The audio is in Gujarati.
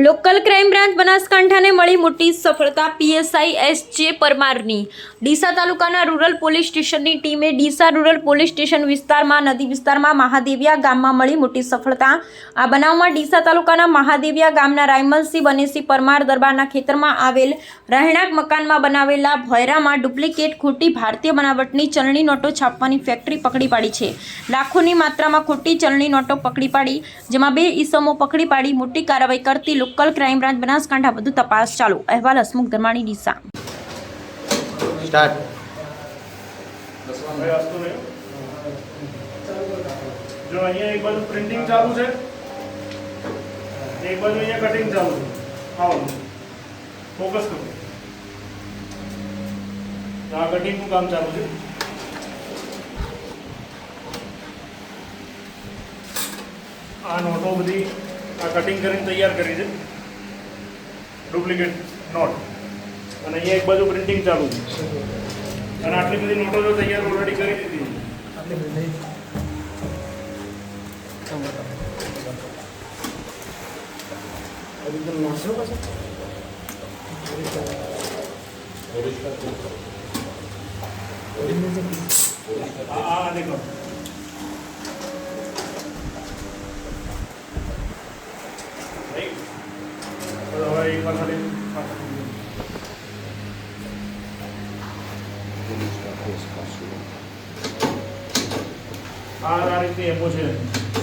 લોકલ ક્રાઇમ બ્રાન્ચ બનાસકાંઠાને મળી મોટી સફળતા પીએસઆઈ એસ જે પરમારની. ડીસા તાલુકાના રૂરલ પોલીસ સ્ટેશનની ટીમે ડીસા રૂરલ પોલીસ સ્ટેશન વિસ્તારમાં, નદી વિસ્તારમાં મહાદેવિયા ગામમાં મળી મોટી સફળતા. આ બનાવમાં ડીસા તાલુકાના મહાદેવિયા ગામના રાયમલસિંહ બનેસિંહ પરમાર દરબારના ખેતરમાં આવેલ રહેણાંક મકાનમાં બનાવેલા ભોયરામાં ડુપ્લિકેટ ખોટી ભારતીય બનાવટની ચલણી નોટો છાપવાની ફેક્ટરી પકડી પાડી છે. લાખોની માત્રામાં ખોટી ચલણી નોટો પકડી પાડી, જેમાં બે ઈસમો પકડી પાડી, મોટી કાર્યવાહી કરતી લોકલ ક્રાઇમ બ્રાન્ચ બનાસકાંઠા વધુ તપાસ ચાલુ. અહેવાલ હસમુખ ધર્માણી દિશા સ્ટાર્ટ. જો અહીંયા એક બાજુ પ્રિન્ટિંગ ચાલુ છે એક બાજુ અહીંયા કટિંગ ચાલુ છે. આવો. ફોકસ કરો. આ કટિંગનું કામ ચાલુ છે. આ નોટો બધી આ કટિંગ કરીને તૈયાર કરી છે. ડુપ્લિકેટ નોટ અને અહીંયા એક બાજુ પ્રિન્ટિંગ ચાલુ છે. અને આટલી બધી નોટો જો તૈયાર ઓલરેડી કરી દીધી. આ દેખો આ રીતે એમો છે